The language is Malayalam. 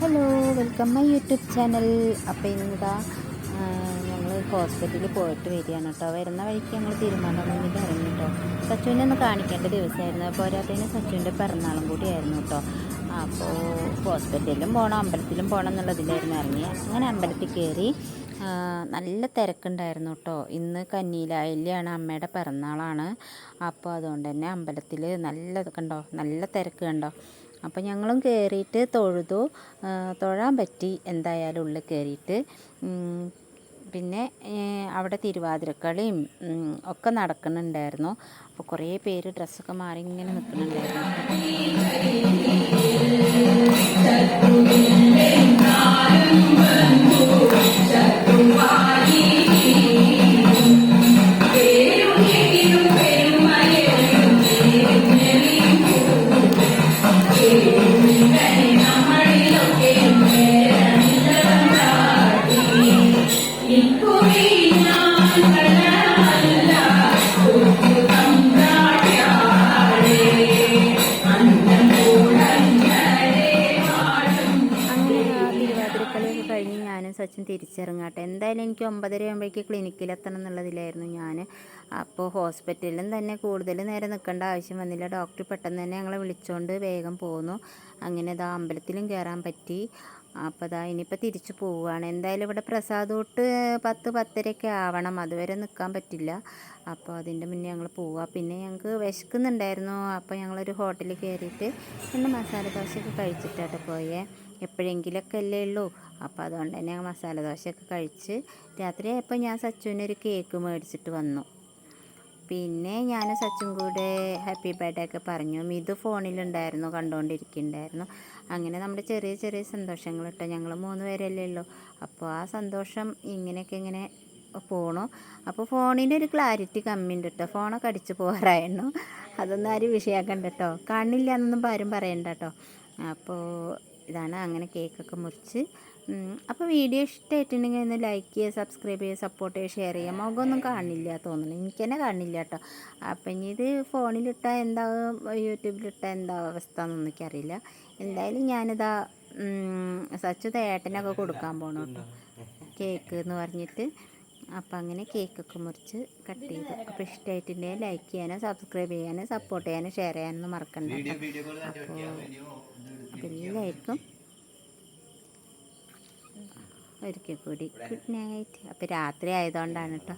Hello welcome my YouTube channel അപ്പോൾ ഇന്നിതാ ഞങ്ങൾ ഹോസ്പിറ്റലിൽ പോയിട്ട് വരികയാണ് കേട്ടോ വരുന്ന വഴിക്ക് ഞങ്ങൾ തീരുമാനമൊന്നും ഇറങ്ങി കേട്ടോ സച്ചുവിനെ ഒന്ന് കാണിക്കേണ്ട ദിവസമായിരുന്നു. പോരാത്തതിന് സച്ചുവിന്റെ പിറന്നാളും കൂടിയായിരുന്നു കേട്ടോ അപ്പോൾ ഹോസ്പിറ്റലിലും പോകണം അമ്പലത്തിലും പോകണം എന്നുള്ളതിലായിരുന്നു ഇറങ്ങി അങ്ങനെ അമ്പലത്തിൽ കയറി നല്ല തിരക്കുണ്ടായിരുന്നു കേട്ടോ ഇന്ന് കന്നിയിലായില്ലാണ് അമ്മയുടെ പിറന്നാളാണ്. അപ്പോൾ അതുകൊണ്ട് തന്നെ അമ്പലത്തിൽ നല്ല കണ്ടോ നല്ല തിരക്ക് കണ്ടോ. അപ്പോൾ ഞങ്ങളും കയറിയിട്ട് തൊഴുതു. തൊഴാൻ പറ്റി എന്തായാലും ഉള്ളിൽ കയറിയിട്ട് പിന്നെ അവിടെ തിരുവാതിരക്കളിയും ഒക്കെ നടക്കുന്നുണ്ടായിരുന്നു. അപ്പോൾ കുറേ പേര് ഡ്രസ്സൊക്കെ മാറി ഇങ്ങനെ നിൽക്കുന്നുണ്ടായിരുന്നു. സച്ചിൻ തിരിച്ചിറങ്ങാട്ടെ. എന്തായാലും എനിക്ക് ഒമ്പതര ആകുമ്പോഴേക്ക് ക്ലിനിക്കിൽ എത്തണം എന്നുള്ളതിലായിരുന്നു ഞാൻ അപ്പോൾ ഹോസ്പിറ്റലിലും തന്നെ കൂടുതൽ നേരം നിൽക്കേണ്ട ആവശ്യം വന്നില്ല. ഡോക്ടർ പെട്ടെന്ന് തന്നെ ഞങ്ങളെ വിളിച്ചുകൊണ്ട് വേഗം പോന്നു. അങ്ങനെ ഇതാ അമ്പലത്തിലും കയറാൻ പറ്റി. അപ്പോൾ ഇതാ ഇനിയിപ്പോൾ തിരിച്ചു പോവുകയാണ്. എന്തായാലും ഇവിടെ പ്രസാദ് തൊട്ട് പത്ത് പത്തരയൊക്കെ ആവണം. അതുവരെ നിൽക്കാൻ പറ്റില്ല. അപ്പോൾ അതിന്റെ മുന്നേ ഞങ്ങൾ പോവുക പിന്നെ ഞങ്ങൾക്ക് വിശക്കുന്നുണ്ടായിരുന്നു. അപ്പോൾ ഞങ്ങളൊരു ഹോട്ടലിൽ കയറിയിട്ട് രണ്ട് മസാല ദോശയൊക്കെ കഴിച്ചിട്ടാട്ടോ പോയേ. എപ്പോഴെങ്കിലൊക്കെ അല്ലേ ഉള്ളൂ. അപ്പോൾ അതുകൊണ്ട് തന്നെ മസാല ദോശയൊക്കെ കഴിച്ച് രാത്രി ആയപ്പോൾ ഞാൻ സച്ചുവിനൊരു കേക്ക് മേടിച്ചിട്ട് വന്നു. പിന്നെ ഞാൻ സച്ചും കൂടെ ഹാപ്പി ബർത്ത്ഡേ ഒക്കെ പറഞ്ഞു. ഇത് ഫോണിലുണ്ടായിരുന്നു കണ്ടുകൊണ്ടിരിക്കുന്നുണ്ടായിരുന്നു അങ്ങനെ നമ്മുടെ ചെറിയ ചെറിയ സന്തോഷങ്ങൾ ഇട്ടോ ഞങ്ങൾ മൂന്ന് പേരല്ലേ ഉള്ളൂ. അപ്പോൾ ആ സന്തോഷം ഇങ്ങനെയൊക്കെ ഇങ്ങനെ പോണു. അപ്പോൾ ഫോണിന്റെ ഒരു ക്ലാരിറ്റി കമ്മി ഉണ്ട് കേട്ടോ ഫോണൊക്കെ അടിച്ച് പോകാറായിരുന്നു. അതൊന്നും ആരും വിഷയാക്കണ്ട കേട്ടോ കാണില്ല എന്നൊന്നും ആരും പറയണ്ട കേട്ടോ അപ്പോൾ ഇതാണ് അങ്ങനെ കേക്കൊക്കെ മുറിച്ച്. അപ്പോൾ വീഡിയോ ഇഷ്ടമായിട്ടുണ്ടെങ്കിൽ ഒന്ന് ലൈക്ക് ചെയ്യുക സബ്സ്ക്രൈബ് ചെയ്യുക സപ്പോർട്ട് ചെയ്യുക ഷെയർ ചെയ്യുക. മുഖമൊന്നും കാണില്ല തോന്നുന്നു. എനിക്ക് തന്നെ കാണില്ല കേട്ടോ. അപ്പം ഇനി ഇത് ഫോണിലിട്ടാൽ എന്താവും? യൂട്യൂബിലിട്ടാൽ എന്താ അവസ്ഥ എന്നൊന്നും എനിക്കറിയില്ല എന്തായാലും ഞാനിതാ സച്ചു ഏട്ടനൊക്കെ കൊടുക്കാൻ പോകണം കേട്ടോ. കേക്ക് എന്ന് പറഞ്ഞിട്ട്. അപ്പം അങ്ങനെ കേക്കൊക്കെ മുറിച്ച് കട്ട് ചെയ്തു. അപ്പോൾ ഇഷ്ടമായിട്ടുണ്ടെങ്കിൽ ലൈക്ക് ചെയ്യാനും സബ്സ്ക്രൈബ് ചെയ്യാനും സപ്പോർട്ട് ചെയ്യാനും ഷെയർ ചെയ്യാനൊന്നും മറക്കണ്ട അപ്പോൾ എല്ലാവർക്കും ഒരിക്കൽ കൂടി ഗുഡ് നൈറ്റ്. അപ്പോൾ രാത്രി ആയതുകൊണ്ടാണ് കേട്ടോ.